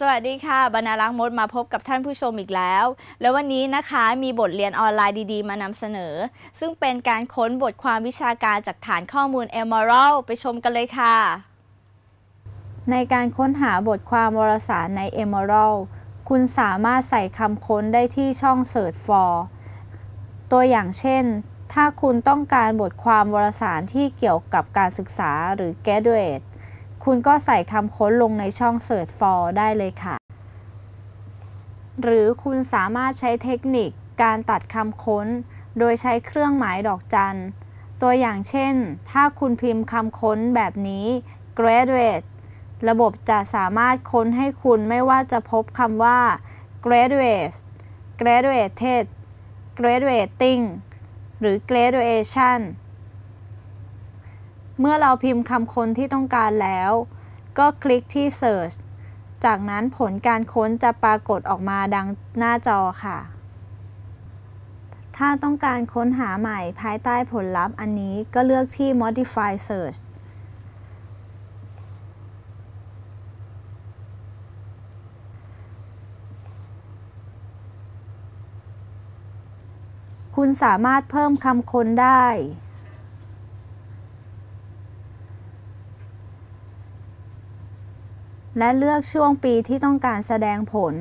สวัสดีค่ะบรรณารักษ์มดมาพบกับท่านผู้ชมอีกแล้ว แล้ววันนี้นะคะมีบทเรียนออนไลน์ดีๆ มานำเสนอ ซึ่งเป็นการค้นบทความวิชาการจากฐานข้อมูล Emerald ไปชมกันเลยค่ะ ในการค้นหาบทความวารสารใน Emerald คุณสามารถใส่คำค้นได้ที่ช่อง Search for ตัวอย่างเช่น ถ้าคุณต้องการบทความวารสารที่เกี่ยวกับการศึกษาหรือ graduate คุณก็ใส่คำค้นลงในช่อง Search for ได้เลยค่ะ หรือคุณสามารถใช้เทคนิคการตัดคำค้น โดยใช้เครื่องหมายดอกจัน ตัวอย่างเช่น ถ้าคุณพิมพ์คำค้นแบบนี้ graduate ระบบจะสามารถค้นให้คุณไม่ว่าจะพบคำว่า graduate graduated graduating หรือ graduation เมื่อเราพิมพ์คำค้นที่ต้องการแล้ว ก็คลิกที่ Search จากนั้นผลการค้นจะปรากฏออกมาดังหน้าจอค่ะ ถ้าต้องการค้นหาใหม่ภายใต้ผลลัพธ์อันนี้ก็เลือกที่ Modify Search คุณสามารถเพิ่มคำค้นได้ และเลือกช่วงปีที่ต้องการแสดงผล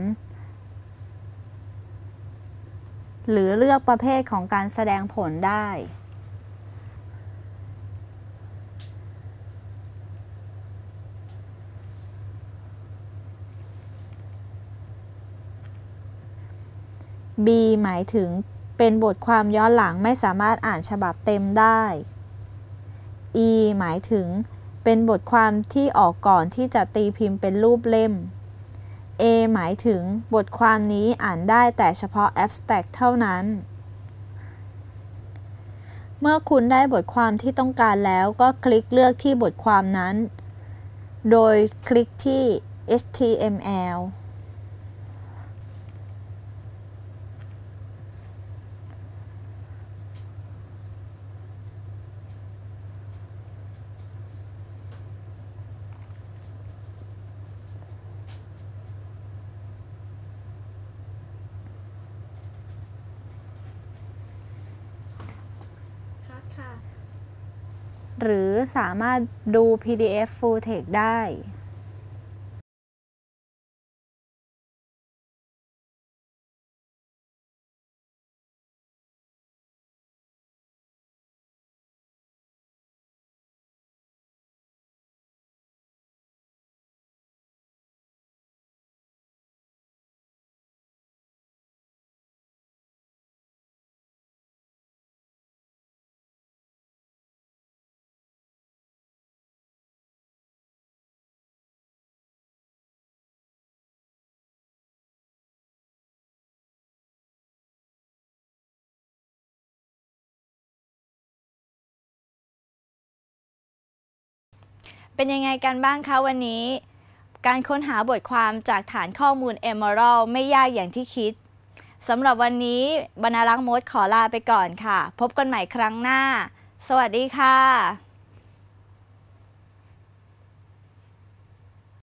หรือเลือกประเภทของการแสดงผลได้ B หมายถึงเป็นบทความย้อนหลังไม่สามารถอ่านฉบับเต็มได้ E หมายถึง เป็นบทความที่ออกก่อนที่จะตีพิมพ์เป็นรูปเล่ม A หมายถึงบทความนี้อ่านได้แต่เฉพาะ abstract เท่านั้น เมื่อคุณได้บทความที่ต้องการแล้วก็คลิกเลือกที่บทความนั้น โดยคลิกที่ HTML หรือสามารถดู PDF Full Text ได้ เป็นยังไงกันบ้างคะวันนี้ การค้นหาบทความจากฐานข้อมูล Emerald ไม่ยากอย่างที่คิดสำหรับวันนี้บรรลักษ์มดขอลาไปก่อนค่ะ พบกันใหม่ครั้งหน้า สวัสดีค่ะ